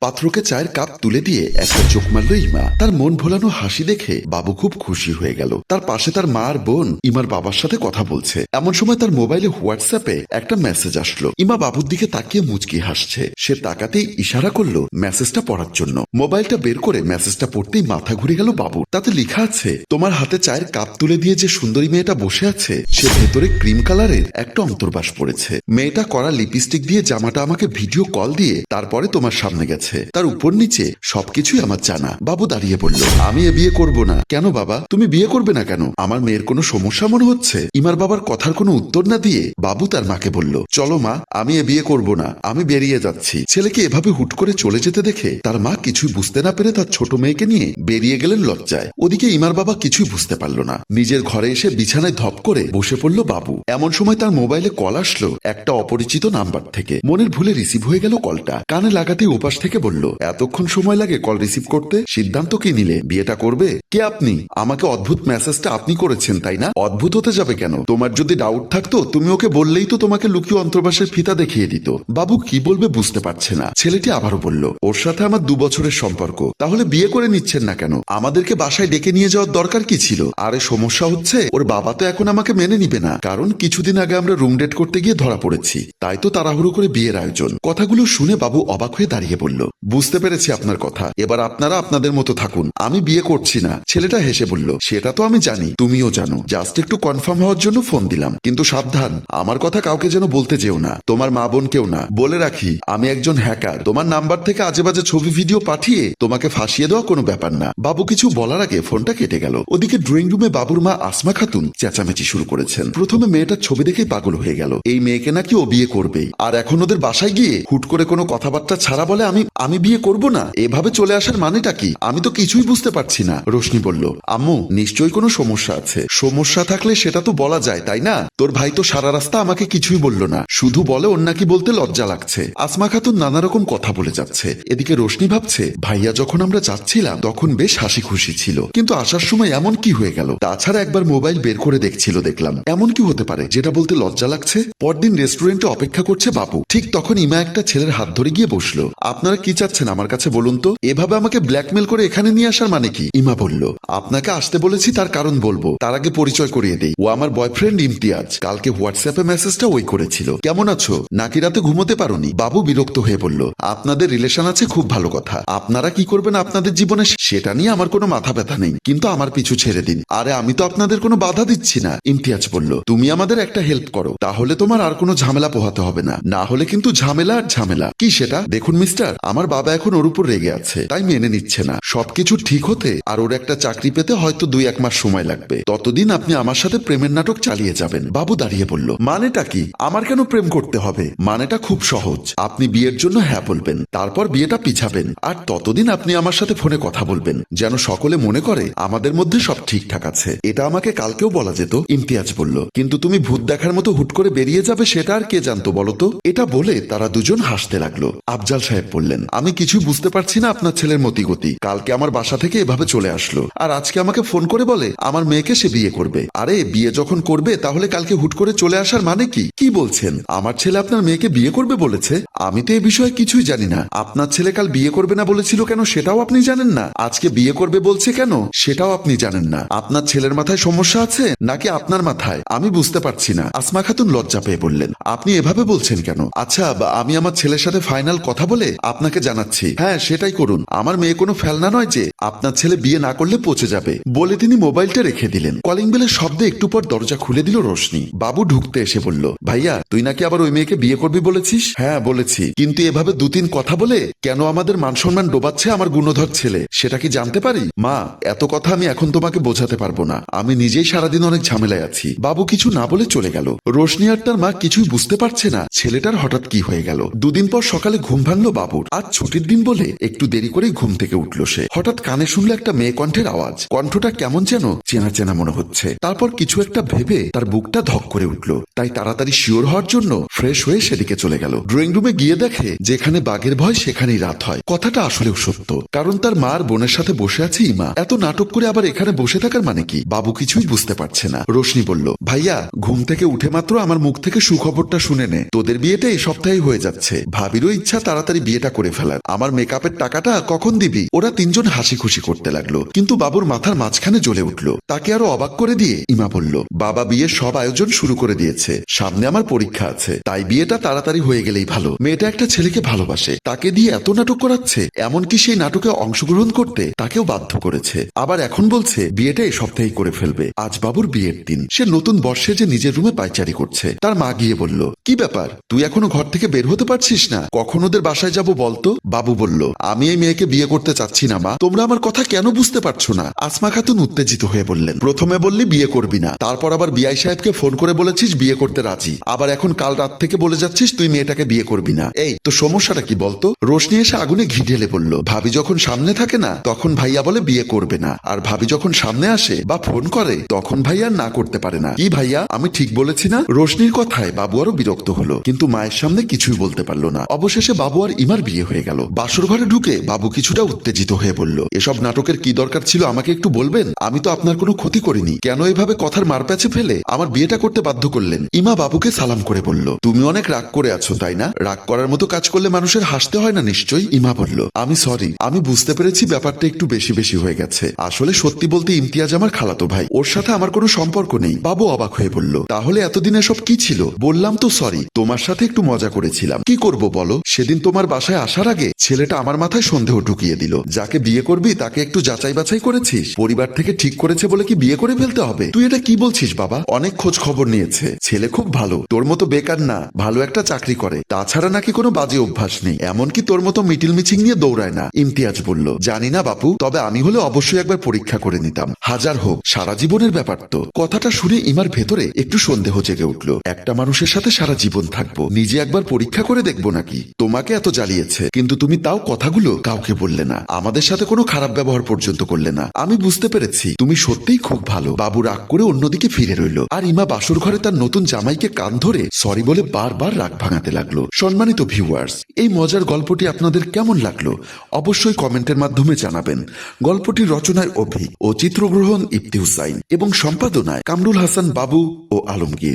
পাত্রকে চায়ের কাপ তুলে দিয়ে একটা চোখ মারল ইমা। তার মন ভোলানো হাসি দেখে বাবু খুব খুশি হয়ে গেল। তার পাশে তার মা আর বোন ইমার বাবার সাথে কথা বলছে। এমন সময় তার মোবাইলে হোয়াটসঅ্যাপে একটা মেসেজ আসলো। ইমা বাবুর দিকে তাকিয়ে মুচকি হাসছে। সে তাকাতেই ইশারা করল মেসেজটা পড়ার জন্য। মোবাইলটা বের করে মেসেজটা পড়তেই মাথা ঘুরে গেল বাবুর। তাতে লেখা আছে, তোমার হাতে চায়ের কাপ তুলে দিয়ে যে সুন্দরী মেয়েটা বসে আছে, সে ভেতরে ক্রিম কালারের একটা অন্তর্বাস পড়েছে। মেয়েটা করা লিপস্টিক দিয়ে জামাটা আমাকে ভিডিও কল দিয়ে তারপরে তোমার সামনে গেছে। তার উপর নিচে সবকিছুই আমার জানা। বাবু দাঁড়িয়ে বলল, আমি এ বিয়ে করব না। কেন বাবা? তুমি বিয়ে করবে না কেন? আমার মেয়ের কোনো সমস্যা মনে হচ্ছে? ইমার বাবার কথার কোনো উত্তর না দিয়ে বাবু তার মাকে বলল, চলো মা, আমি এ বিয়ে করব না। আমি বেরিয়ে যাচ্ছি। ছেলেকে এভাবে হুট করে চলে যেতে দেখে তার মা কিছুই বুঝতে না পেরে তার ছোট মেয়েকে নিয়ে বেরিয়ে গেলেন লজ্জায়। ওদিকে ইমার বাবা কিছুই বুঝতে পারল না। নিজের ঘরে এসে বিছানায় ধপ করে বসে পড়ল বাবু। এমন সময় তার মোবাইলে কল আসলো একটা অপরিচিত নাম্বার থেকে। মনের ভুলে রিসিভ হয়ে গেল কলটা। কানে লাগাতে উপাস থেকে বলল, এতক্ষণ সময় লাগে কল রিসিভ করতে? সিদ্ধান্ত কি নিলে? বিয়েটা করবে? কে আপনি? আমাকে অদ্ভুত মেসেজটা আপনি করেছেন, তাই না? অদ্ভুত হতে যাবে কেন? তোমার যদি ডাউট থাকতো, তুমি ওকে বললেই তো তোমাকে লুকিয়ে অন্তর্বাসের ফিতা দেখিয়ে দিত। বাবু কি বলবে বুঝতে পারছে না। ছেলেটি আবারও বলল, ওর সাথে আমার দু বছরের সম্পর্ক। তাহলে বিয়ে করে নিচ্ছেন না কেন? আমাদেরকে বাসায় ডেকে নিয়ে যাওয়ার দরকার কি ছিল? আরে সমস্যা হচ্ছে, ওর বাবা তো এখন আমাকে মেনে নিবে না। কারণ কিছুদিন আগে আমরা রুম ডেট করতে গিয়ে ধরা পড়েছি। তাই তো তাড়াহুড়ো করে বিয়ের আয়োজন। কথাগুলো শুনে বাবু অবাক হয়ে দাঁড়িয়ে বলল বুঝতে পেরেছি আপনার কথা। এবার আপনারা আপনাদের মতো থাকুন। আমি বিয়ে করছি না। ছেলেটা হেসে বলল, সেটা তো আমি জানি। তুমিও জানো। জাস্ট একটু কনফার্ম হওয়ার জন্য ফোন দিলাম। কিন্তু সাবধান। আমার কথা কাউকে যেন বলতে যেও না। তোমার মা বোন কেউ না। বলে রাখি, আমি একজন হ্যাকার। তোমার নাম্বার থেকে আজে বাজে ছবি, ভিডিও পাঠিয়ে তোমাকে ফাঁসিয়ে দেওয়া কোনো ব্যাপার না। বাবু কিছু বলার আগে ফোনটা কেটে গেল। ওদিকে ড্রয়িং রুমে বাবুর মা আসমা খাতুন চেঁচামেচি শুরু করেছেন। প্রথমে মেয়েটার ছবি দেখে পাগল হয়ে গেল। এই মেয়েকে নাকি ও বিয়ে করবে আর এখন ওদের বাসায় গিয়ে হুট করে কোনো কথাবার্তা ছাড়া বলে আমি আমি বিয়ে করব না? এভাবে চলে আসার মানেটা কি? আমি তো কিছুই বুঝতে পারছি না। রোশনি বলল, আম্মু, নিশ্চয়ই কোনো সমস্যা আছে। সমস্যা থাকলে সেটা তো বলা যায়, তাই না? তোর ভাই তো সারা রাস্তা আমাকে কিছুই বলল না। শুধু বলে ওর নাকি বলতে লজ্জা লাগছে। আসমা খাতুন নানা রকম কথা বলে যাচ্ছে। এদিকে রোশনি ভাবছে, ভাইয়া যখন আমরা যাচ্ছিলাম, তখন বেশ হাসি খুশি ছিল। কিন্তু আসার সময় এমন কি হয়ে গেল? তাছাড়া একবার মোবাইল বের করে দেখছিল, দেখলাম। এমন কি হতে পারে, যেটা বলতে লজ্জা লাগছে? পরদিন রেস্টুরেন্টে অপেক্ষা করছে বাবু ঠিক তখন ইমা একটা ছেলের হাত ধরে গিয়ে বসল, আপনারা কি চাচ্ছেন আমার কাছে বলুন তো? এভাবে আমাকে ব্ল্যাকমেল করে এখানে নিয়ে আসার মানে কি? ইমা বলল আপনাকে আসতে বলেছি, তার কারণ বলব। তার আগে পরিচয় করিয়ে দেই। ও আমার বয়ফ্রেন্ড ইমতিয়াজ। কালকে হোয়াটসঅ্যাপে মেসেজটা ওই করেছিল। কেমন আছো? নাকি রাতে ঘুমোতে পারোনি? বাবু বিরক্ত হয়ে বলল, আপনাদের রিলেশন আছে, খুব ভালো কথা। আপনারা কি করবেন আপনাদের জীবনে? সেটা নিয়ে আমার কোনো মাথা ব্যথা নেই। কিন্তু আমার পিছু ছেড়ে দিন। আরে, আমি তো আপনাদের কোনো বাধা দিচ্ছি না, ইমতিয়াজ বলল। তুমি আমাদের একটা হেল্প করো। তাহলে তোমার আর কোনো ঝামেলা পোহাতে হবে না। না হলে কিন্তু ঝামেলা আর ঝামেলা। কি সেটা? দেখুন মিস্টার আমার বাবা এখন ওর উপর রেগে আছে, তাই মেনে নিচ্ছে না। সবকিছু ঠিক হতে আর ওর একটা চাকরি পেতে হয়তো দুই, এক মাস সময় লাগবে। ততদিন আপনি আমার সাথে প্রেমের নাটক চালিয়ে যাবেন। বাবু দাঁড়িয়ে বলল, মানেটা কি? আমার কেন প্রেম করতে হবে? মানেটা খুব সহজ। আপনি বিয়ের জন্য হ্যাঁ বলবেন, তারপর বিয়েটা পিছাবেন, আর ততদিন আপনি আমার সাথে ফোনে কথা বলবেন, যেন সকলে মনে করে আমাদের মধ্যে সব ঠিকঠাক আছে। এটা আমাকে কালকেও বলা যেত, ইমতিয়াজ বলল। কিন্তু তুমি ভূত দেখার মতো হুট করে বেরিয়ে যাবে, সেটা আর কে জানতো বলতো এটা বলে তারা দুজন হাসতে লাগল। আফজাল সাহেব বললেন, আমি কিছু বুঝতে পারছি না আপনার ছেলের মতিগতি। কালকে আমার বাসা থেকে এভাবে চলে আসলো। আর আজকে আমাকে ফোন করে বলে, আমার মেয়েকে সে বিয়ে করবে। আরে, বিয়ে যখন করবে, তাহলে কালকে হুট করে চলে আসার মানে কি? কি বলছেন? আমার ছেলে আপনার মেয়েকে বিয়ে করবে বলেছে? আমি তো এই বিষয়ে কিছুই জানি না। আপনার ছেলে কাল বিয়ে করবে না বলেছিল কেন সেটাও আপনি জানেন না? আজকে বিয়ে করবে বলছে কেন? সেটাও আপনি জানেন না। আপনার ছেলের মাথায় সমস্যা আছে, নাকি আপনার মাথায়? আমি বুঝতে পারছি না। আসমা খাতুন লজ্জা পেয়ে বললেন, আপনি এভাবে বলছেন কেন? আচ্ছা আমি আমার ছেলের সাথে ফাইনাল কথা বলে আপনাকে জানাচ্ছি। হ্যাঁ সেটাই করুন। আমার মেয়ে কোনো ফেলনা নয় যে। আপনার ছেলে বিয়ে না করলে পচে যাবে। বলে তিনি মোবাইলটা রেখে দিলেন। কলিং বেলের শব্দে একটু পর দরজা খুলে দিল রোশনি। বাবু ঢুকতে এসে বলল, ভাইয়া, তুই নাকি আবার ওই মেয়েকে বিয়ে করবি বলেছিস? হ্যাঁ বলেছি। কিন্তু এভাবে দু তিন কথা বলে কেন আমাদের মান সম্মান ডোবাচ্ছে আমার গুণধর ছেলে? সেটা কি জানতে পারি? মা, এত কথা আমি এখন তোমাকে বোঝাতে পারব না। আমি নিজেই সারাদিন অনেক ঝামেলায় আছি। বাবু কিছু না বলে চলে গেল। রোশনি আর তার মা কিছুই বুঝতে পারছে না। ছেলেটার হঠাৎ কি হয়ে গেল? দুদিন পর সকালে ঘুম ভাঙলো বাবুর। আজ ছুটির দিন বলে একটু দেরি করেই ঘুম থেকে উঠল সে। হঠাৎ কানে শুনলো একটা মেয়ে কণ্ঠের আওয়াজ। কণ্ঠটা কেমন যেন চেনা চেনা মনে হচ্ছে। তারপর কিছু একটা ভেবে তার বুকটা ধক করে উঠল। তাই তাড়াতাড়ি শিওর হওয়ার জন্য ফ্রেশ হয়ে সেদিকে চলে গেল। ড্রয়িং রুমে গিয়ে দেখে যেখানে বাঘের ভয় সেখানেই রাত হয়। কথাটা আসলেও সত্য। কারণ তার মার বোনের সাথে বসে আছে ইমা। এত নাটক করে আবার এখানে বসে থাকার মানে কি? বাবু কিছুই বুঝতে পারছে না। রোশনি বলল, ভাইয়া, ঘুম থেকে উঠে মাত্র আমার মুখ থেকে সুখবরটা শুনে নে। তোদের বিয়েটা এই সপ্তাহেই হয়ে যাচ্ছে। ভাবিরও ইচ্ছা তাড়াতাড়ি বিয়েটা করে ফেলা ফেলার। আমার মেকআপের টাকাটা কখন দিবি? ওরা তিনজন হাসি খুশি করতে লাগল। কিন্তু বাবুর মাথার মাঝখানে জ্বলে উঠল। তাকে আরও অবাক করে দিয়ে ইমা বলল, বাবা বিয়ের সব আয়োজন শুরু করে দিয়েছে। সামনে আমার পরীক্ষা আছে। তাই বিয়েটা তাড়াতাড়ি হয়ে গেলেই ভালো। মেয়েটা একটা ছেলেকে ভালোবাসে। তাকে দিয়ে এত নাটক করাচ্ছে, এমনকি সেই নাটকে অংশগ্রহণ করতে তাকেও বাধ্য করেছে। আবার এখন বলছে, বিয়েটা এই সপ্তাহেই করে ফেলবে। আজ বাবুর বিয়ের দিন। সে নতুন বর্ষে যে নিজের রুমে পাইচারি করছে। তার মা গিয়ে বলল, কি ব্যাপার? তুই এখনও ঘর থেকে বের হতে পারছিস না? কখন ওদের বাসায় যাব বলতো? বাবু বলল, আমি এই মেয়েকে বিয়ে করতে চাচ্ছি না, মা। তোমরা আমার কথা কেন বুঝতে পারছ না? আসমা খাতুন উত্তেজিত হয়ে বললেন, প্রথমে বললি বিয়ে করবি না, তারপর আবার বিআই সাহেবকে ফোন করে বলেছিস বিয়ে করতে রাজি, আবার এখন কাল রাত থেকে বলে যাচ্ছিস তুই মেয়েটাকে বিয়ে করবি না। এই, তো সমস্যাটা কি বলতো? রোশনি এসে আগুনে ঘি ঢেলে বলল, ভাবি যখন সামনে থাকে না, তখন ভাইয়া বলে বিয়ে করবে না, আর ভাবি যখন সামনে আসে বা ফোন করে, তখন ভাইয়া না করতে পারে না। কি ভাইয়া, আমি ঠিক বলেছি না? রোশনির কথায় বাবু আরও বিরক্ত হলো, কিন্তু মায়ের সামনে কিছুই বলতে পারল না। অবশেষে বাবু আর ইমার বিয়ে হয়ে গেল। বাসর ঘরে ঢুকে বাবু কিছুটা উত্তেজিত হয়ে বলল, এসব নাটকের কি দরকার ছিল আমাকে একটু বলবেন? আমি তো আপনার কোনো ক্ষতি করিনি। কেন এভাবে কথার মারপ্যাচে ফেলে? আমার বিয়েটা করতে বাধ্য করলেন। ইমা বাবুকে সালাম করে বলল, তুমি অনেক রাগ করে আছো, তাই না? রাগ করার মতো কাজ করলে মানুষের হাসতে হয় না নিশ্চয়ই? ইমা বলল, আমি সরি আমি বুঝতে পেরেছি ব্যাপারটা একটু বেশি বেশি হয়ে গেছে। আসলে সত্যি বলতে ইমতিয়াজ আমার খালাতো ভাই। ওর সাথে আমার কোনো সম্পর্ক নেই। বাবু অবাক হয়ে বলল, তাহলে এতদিন এসব কি ছিল? বললাম তো সরি তোমার সাথে একটু মজা করেছিলাম। কি করব বলো? সেদিন তোমার বাসায় আসার আগে ছেলেটা আমার মাথায় সন্দেহ ঢুকিয়ে দিল। যাকে বিয়ে করবি তাকে একটু যাচাই বাছাই করেছিস পরিবার থেকে ঠিক করেছে বলে কি বিয়ে করে ফেলতে হবে? তুই এটা কি বলছিস বাবা? অনেক খোঁজ খবর নিয়েছে। ছেলে খুব ভালো। তোর মতো বেকার না। ভালো একটা চাকরি করে। তাছাড়া নাকি কোনো বাজে অভ্যাস নেই। এমনকি তোর মতো মিটিল মিছিং নিয়ে দৌড়ায় না। ইমতিয়াজ বলল, জানি না বাপু, তবে আমি হলে অবশ্যই একবার পরীক্ষা করে নিতাম। হাজার হোক, সারা জীবনের ব্যাপার তো। কথাটা শুনে ইমার ভেতরে একটু সন্দেহ জেগে উঠল। একটা মানুষের সাথে সারা জীবন থাকব। নিজে একবার পরীক্ষা করে দেখব নাকি? তোমাকে এত জ্বালিয়েছে। কিন্তু তুমি তাও কথাগুলো কাউকে বললে না। আমাদের সাথে কোনো খারাপ ব্যবহার পর্যন্ত করলে না। আমি বুঝতে পেরেছি। তুমি সত্যিই খুব ভালো। বাবু রাগ করে অন্যদিকে ফিরে রইল। আর ইমা বাসর ঘরে তার নতুন জামাইকে কান ধরে সরি বলে বারবার রাগ ভাঙাতে লাগল। সম্মানিত ভিউয়ার্স এই মজার গল্পটি আপনাদের কেমন লাগল? অবশ্যই কমেন্টের মাধ্যমে জানাবেন। গল্পটির রচনায় অভি ও চিত্রগ্রহণ ইফতি হুসাইন এবং সম্পাদনায় কামরুল হাসান বাবু ও আলমগীর।